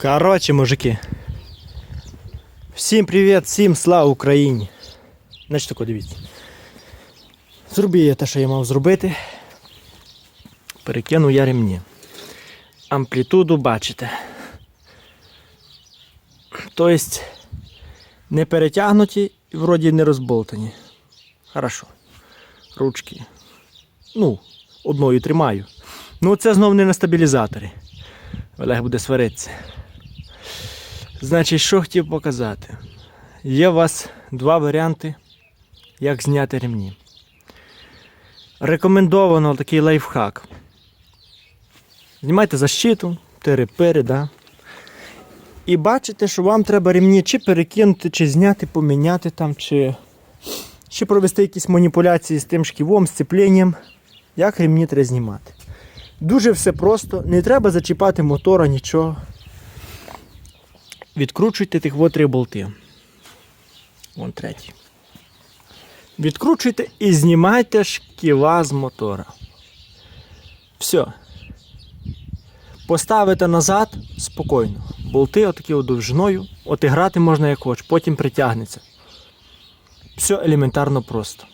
Короче, мужики. Всім привіт, всім слава Україні. Значить тако дивіться. Зробив я те, що я мав зробити. Перекинув я ремні. Амплітуду бачите. Тобто не перетягнуті і вроді не розболтані. Хорошо. Ручки. Ну, одною тримаю. Ну, це знов не на стабілізаторі. Олег буде сваритися. Значить, що хотів показати? Є у вас два варіанти, як зняти ремні. Рекомендовано такий лайфхак. Знімайте защиту, тири-пири, да? І бачите, що вам треба ремні чи перекинути, чи зняти, поміняти там, чи, чи провести якісь маніпуляції з тим шківом, з сцепленням. Як ремні треба знімати. Дуже все просто, не треба зачіпати мотора, нічого. Відкручуйте тих три болти. Вон третій. Відкручуйте і знімайте шківа з мотора. Все. Поставите назад спокійно. Болти отакі от довжиною, от і можна як хоч, потім притягнеться. Все елементарно просто.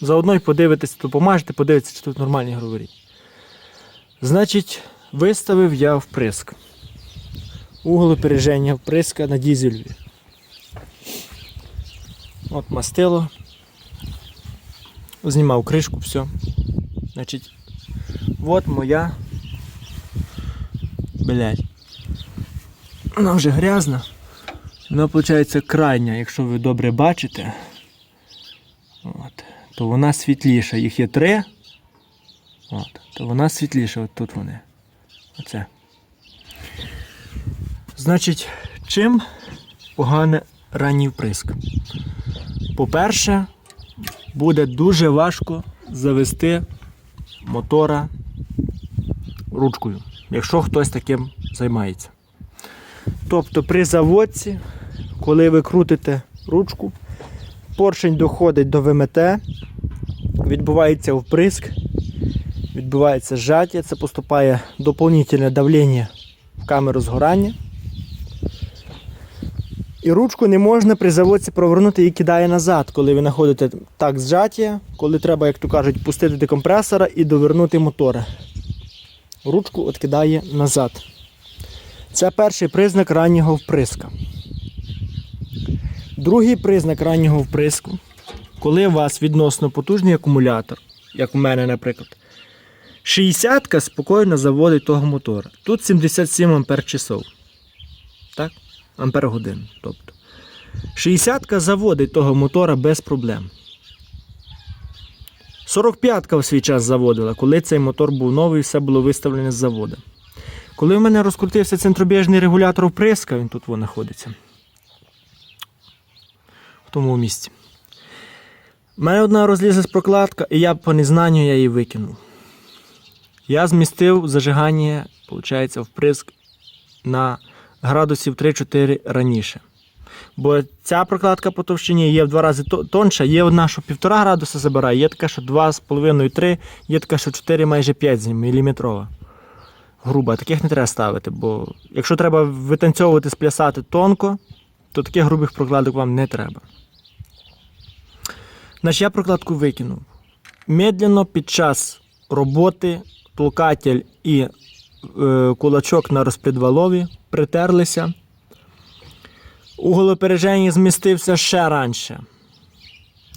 Заодно й подивитесь, допомажете, подивитися, чи тут нормальні говорять. Значить, виставив я вприск. Угол опереження вприска на дізелі. От мастило. Знімав кришку, все. Значить, от моя. Блять. Вона вже грязна. Вона, виходить, крайня, якщо ви добре бачите. От, то вона світліша. Їх є три. От, то вона світліша, от тут вони. Оце. Значить, чим погане ранній вприск? По-перше, буде дуже важко завести мотора ручкою, якщо хтось таким займається. Тобто при заводці, коли ви крутите ручку, поршень доходить до ВМТ, відбувається вприск, відбувається зжаття, це поступає доповнительне давлення в камеру згорання. І ручку не можна при заводці провернути і кидає назад, коли ви знаходите так зжаття, коли треба, як то кажуть, пустити декомпресора і довернути мотора. Ручку відкидає назад. Це перший признак раннього вприска. Другий признак раннього вприску, коли у вас відносно потужний акумулятор, як у мене, наприклад, 60-ка спокійно заводить того мотора. Тут 77 ампер часов. Так? Ампер годин. Тобто. 60-ка заводить того мотора без проблем. 45-ка в свій час заводила, коли цей мотор був новий, все було виставлене з заводу. Коли в мене розкрутився центробіжний регулятор вприска, він тут во знаходиться. В тому місці. У мене одна розлізлась прокладка, і я по незнанню я її викинув. Я змістив зажигання, виходить, вприск на градусів 3-4 раніше. Бо ця прокладка по товщині є в два рази тонша, є одна, що 1,5 градуса забирає, є така, що 2,5-3, є така, що 4 майже 5 мм. Груба, таких не треба ставити, бо якщо треба витанцьовувати, сплясати тонко, то таких грубих прокладок вам не треба. Значить, я прокладку викинув. Медленно під час роботи толкатель і е, кулачок на розпідвалові притерлися. Угол опереження змістився ще раніше.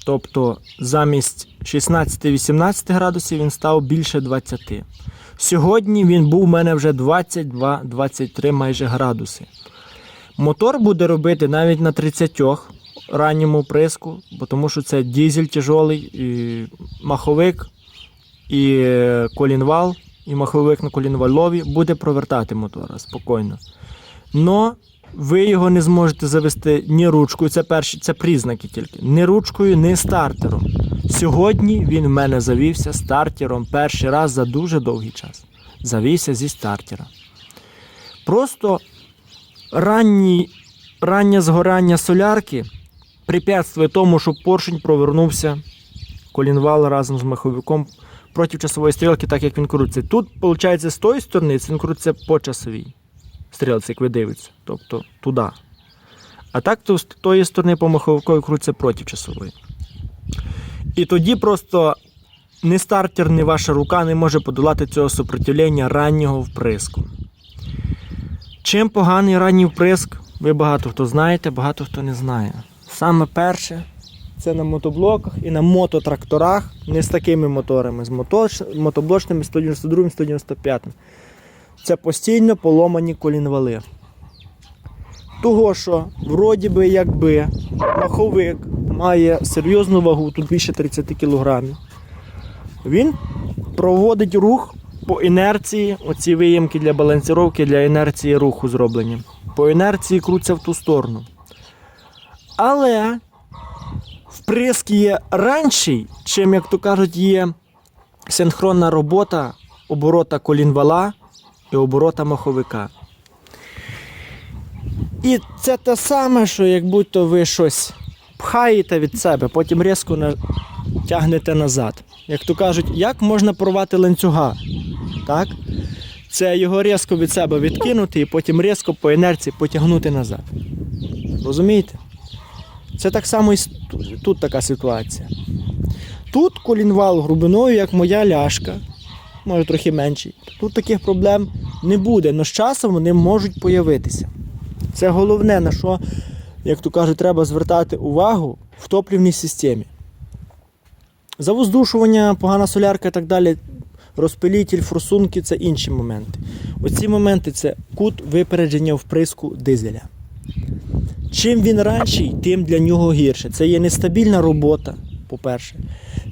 Тобто замість 16-18 градусів він став більше 20. Сьогодні він був у мене вже 22-23 майже градуси. Мотор буде робити навіть на 30 ранньому приску, бо тому що це дізель тяжолий, і маховик, і колінвал, і маховик на колінвалові буде провертати мотора спокійно. Но ви його не зможете завести ні ручкою, це перші, це признаки тільки. Ні ручкою, ні стартером. Сьогодні він в мене завівся стартером перший раз за дуже довгий час. Завівся зі стартера. Просто ранній, раннє згорання солярки препятствує тому, щоб поршень провернувся колінвал разом з маховиком проти часової стрілки, так як він крутиться. Тут, виходить, з тої сторони він крутиться по часовій стрілці, як ви дивитеся. Тобто туди. А так то з тої сторони по маховиковій крутиться проти часової. І тоді просто ні стартер, ні ваша рука не може подолати цього супротивлення раннього вприску. Чим поганий ранній вприск, ви багато хто знаєте, багато хто не знає. Саме перше, це на мотоблоках і на мототракторах, не з такими моторами, з мотоблочними 192 195 Це постійно поломані колінвали. Того, що вроді би якби маховик має серйозну вагу, тут більше 30 кг. Він проводить рух по інерції, оці виємки для балансировки, для інерції руху зроблені. По інерції крутиться в ту сторону. Але вприск є ранший, чим, як то кажуть, є синхронна робота оборота колінвала і оборота маховика. І це те саме, що як будь-то ви щось пхаєте від себе, потім різко тягнете назад. Як то кажуть, як можна порвати ланцюга? Так? Це його різко від себе відкинути і потім різко по інерції потягнути назад. Розумієте? Це так само і тут- така ситуація. Тут колінвал грубиною, як моя ляшка, може трохи менший. Тут таких проблем не буде, але з часом вони можуть появитися. Це головне, на що, як то кажуть, треба звертати увагу в топлівній системі. Завоздушування, погана солярка і так далі, розпилітель, форсунки це інші моменти. Оці моменти це кут випередження вприску дизеля. Чим він ранший, тим для нього гірше. Це є нестабільна робота, по-перше.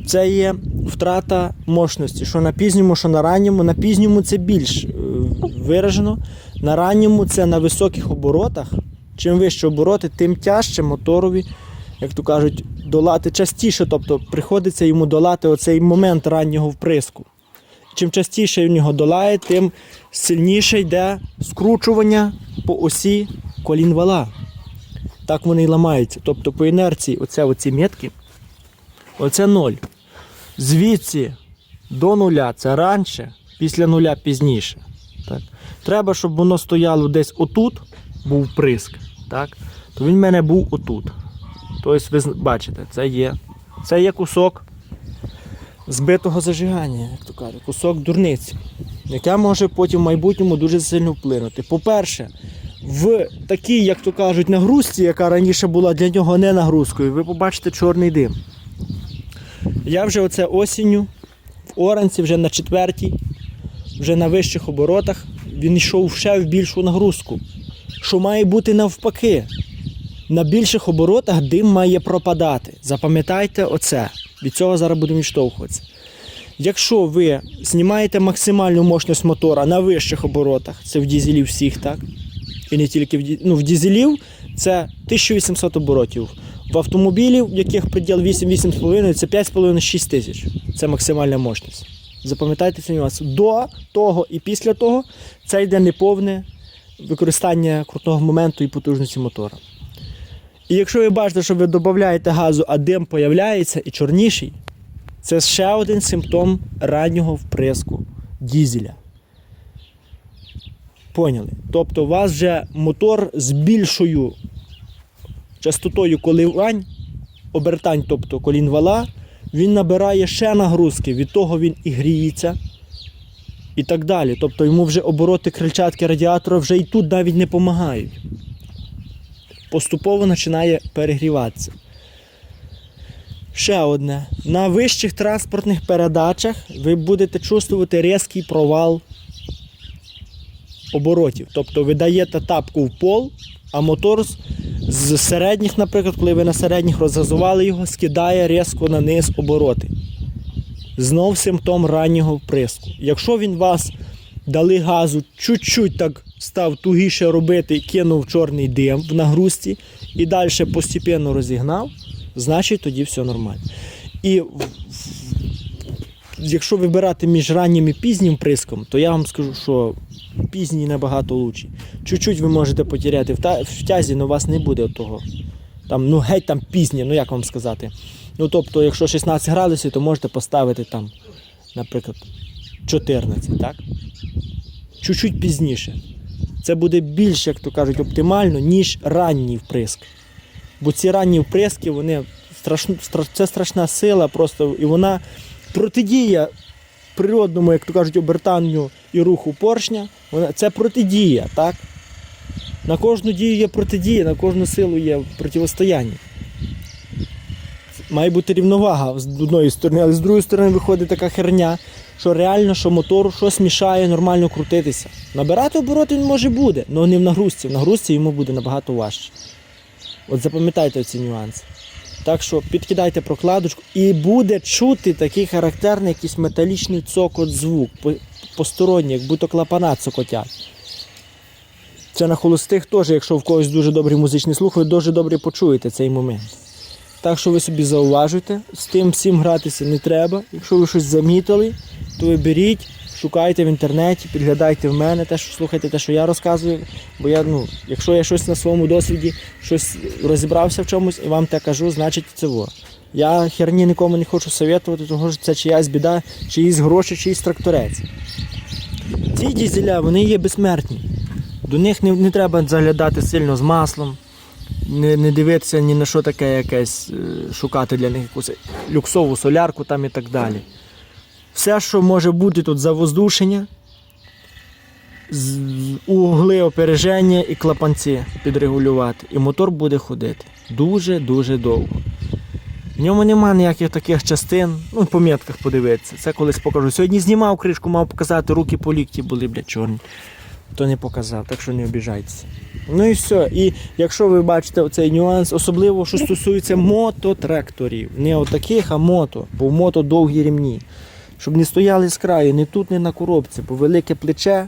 Це є втрата мощності, що на пізньому, що на ранньому. На пізньому це більш е, виражено. На ранньому це на високих оборотах. Чим вище обороти, тим тяжче моторові, як то кажуть, долати частіше, тобто приходиться йому долати оцей момент раннього вприску. Чим частіше він його долає, тим сильніше йде скручування по осі колінвала. Так вони і ламаються. Тобто по інерції оце, оці метки, оце ноль. Звідси до нуля це раніше, після нуля пізніше. Так. Треба, щоб воно стояло десь отут, був приск, так? то він в мене був отут. Тобто, ви бачите, це є, це є кусок збитого зажигання, як то кажуть, кусок дурниці, яке може потім в майбутньому дуже сильно вплинути. По-перше, в такій, як то кажуть, нагрузці, яка раніше була для нього не нагрузкою, ви побачите чорний дим. Я вже оце осінню в Оранці, вже на четвертій, вже на вищих оборотах, він йшов ще в більшу нагрузку. Що має бути навпаки. На більших оборотах дим має пропадати. Запам'ятайте оце. Від цього зараз будемо відштовхуватися. Якщо ви знімаєте максимальну мощність мотора на вищих оборотах, це в дізелів всіх, так? І не тільки в, ну, в дізелів це 1800 оборотів. В автомобілів, в яких приділ 8-8,5, це 5,5-6 тисяч. Це максимальна мощність. Запам'ятайте цей нюанс. До того і після того це йде неповне використання крутого моменту і потужності мотора. І якщо ви бачите, що ви додаєте газу, а дим появляється і чорніший, це ще один симптом раннього вприску дізеля. Поняли? Тобто у вас вже мотор з більшою частотою коливань, обертань, тобто колін вала, він набирає ще нагрузки, від того він і гріється. І так далі. Тобто йому вже обороти крильчатки радіатора вже і тут навіть не допомагають. Поступово починає перегріватися. Ще одне. На вищих транспортних передачах ви будете чувствувати різкий провал оборотів. Тобто ви даєте тапку в пол, а мотор з- середніх, наприклад, коли ви на середніх розгазували його, скидає різко на низ обороти. Знов симптом раннього вприску. Якщо він вас дали газу, чуть-чуть так став тугіше робити, кинув чорний дим в нагрузці і далі постепенно розігнав, значить тоді все нормально. І якщо вибирати між раннім і пізнім приском, то я вам скажу, що пізній набагато лучший. Чуть-чуть ви можете потеряти в, тязі, але у вас не буде того. Там, ну геть там пізнє, ну як вам сказати. Ну тобто, якщо 16 градусів, то можете поставити там, наприклад, 14, так? Чуть-чуть пізніше. Це буде більш, як то кажуть, оптимально, ніж ранній вприск. Бо ці ранні вприски, вони страшно, стра- це страшна сила просто, і вона протидія природному, як то кажуть, обертанню і руху поршня. Це протидія, так? На кожну дію є протидія, на кожну силу є противостояння. Має бути рівновага з одної сторони, але з другої сторони виходить така херня, що реально, що мотору щось мішає нормально крутитися. Набирати обороти він може буде, але не в нагрузці. В нагрузці йому буде набагато важче. От запам'ятайте ці нюанси. Так що підкидайте прокладочку і буде чути такий характерний якийсь металічний цокот звук, посторонній, як будто клапана цокотять. Це на холостих теж, якщо в когось дуже добрий музичний слух, ви дуже добре почуєте цей момент. Так що ви собі зауважуйте, з тим всім гратися не треба. Якщо ви щось замітили, то ви беріть, шукайте в інтернеті, підглядайте в мене, те, що слухайте те, що я розказую. Бо я, ну, якщо я щось на своєму досвіді, щось розібрався в чомусь і вам те кажу, значить це во. Я херні нікому не хочу советувати, тому що це чиясь біда, чиїсь гроші, чиїсь тракторець. Ці дізеля, вони є безсмертні. До них не, не треба заглядати сильно з маслом, не, не дивитися ні на що таке якесь, е, шукати для них якусь люксову солярку там і так далі. Все, що може бути тут завоздушення, з- угли опереження і клапанці підрегулювати. І мотор буде ходити дуже-дуже довго. В ньому нема ніяких таких частин, ну, по метках подивитися. Це колись покажу. Сьогодні знімав кришку, мав показати, руки по лікті були, блядь, чорні. То не показав, так що не обіжайтеся. Ну і все. І якщо ви бачите оцей нюанс, особливо що стосується мототракторів, не отаких, а мото, бо в мото довгі рівні. Щоб не стояли з краю, не тут, не на коробці, бо велике плече.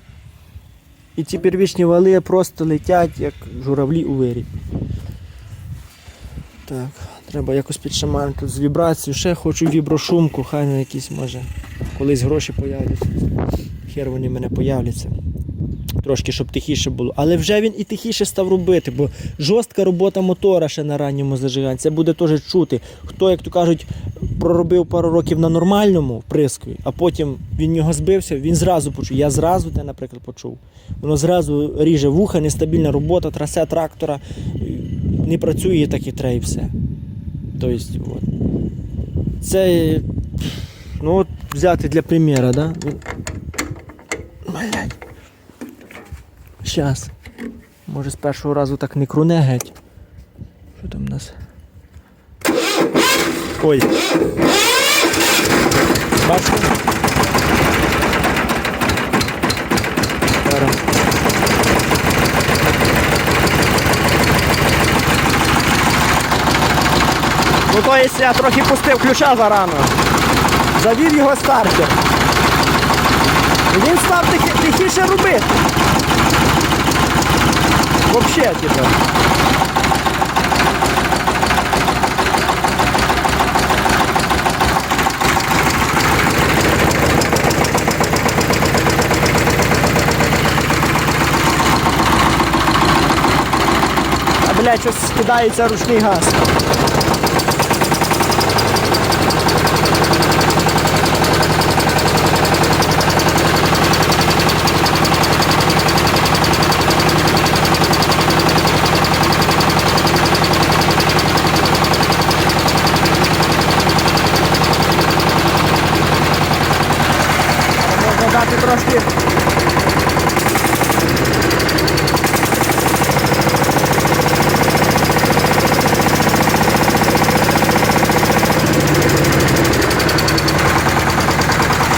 І ці первічні вали просто летять, як журавлі у вирі. Так, треба якось підшаманити з вібрацією. Ще хочу віброшумку, хай на якісь може. Колись гроші появляться. Хер вони в мене появляться. Трошки, щоб тихіше було. Але вже він і тихіше став робити, бо жорстка робота мотора ще на ранньому зажиганні. Це буде теж чути. Хто, як то кажуть, проробив пару років на нормальному вприскові, а потім він його збився, він зразу почув. Я зразу те, наприклад, почув. Воно зразу ріже вуха, нестабільна робота, трасе трактора, не працює так і треба і все. Тобто, от. Це, ну от взяти для примера, да? Блядь. Щас. Може з першого разу так не круне геть. Що там у нас? Ой. Бачите? Ну то є я трохи пустив ключа зарано. Завів його стартер. Він став тихіше робити. Вообще, типа. Блядь, щось скидається ручний газ. Трошки.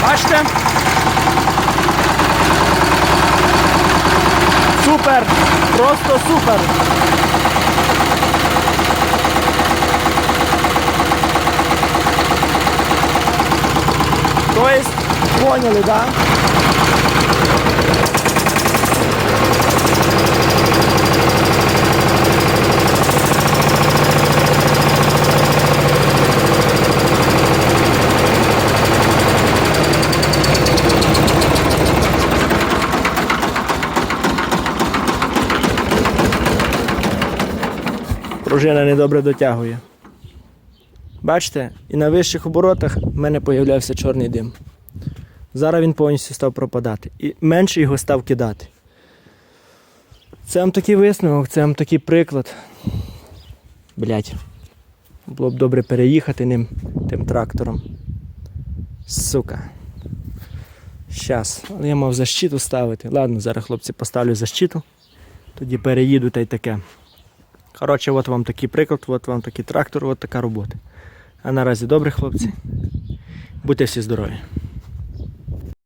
Бачите? Супер! Просто супер! То есть, поняли, да? Пружина недобре дотягує. Бачите, і на вищих оборотах в мене з'являвся чорний дим. Зараз він повністю став пропадати. І менше його став кидати. Це вам такий висновок, це вам такий приклад. Блять. Було б добре переїхати ним тим трактором. Сука. Щас. Але я мав защиту ставити. Ладно, зараз хлопці поставлю защиту. Тоді переїду та й таке. Коротше, от вам такий приклад, от вам такий трактор, от така робота. А наразі добре, хлопці. Будьте всі здорові.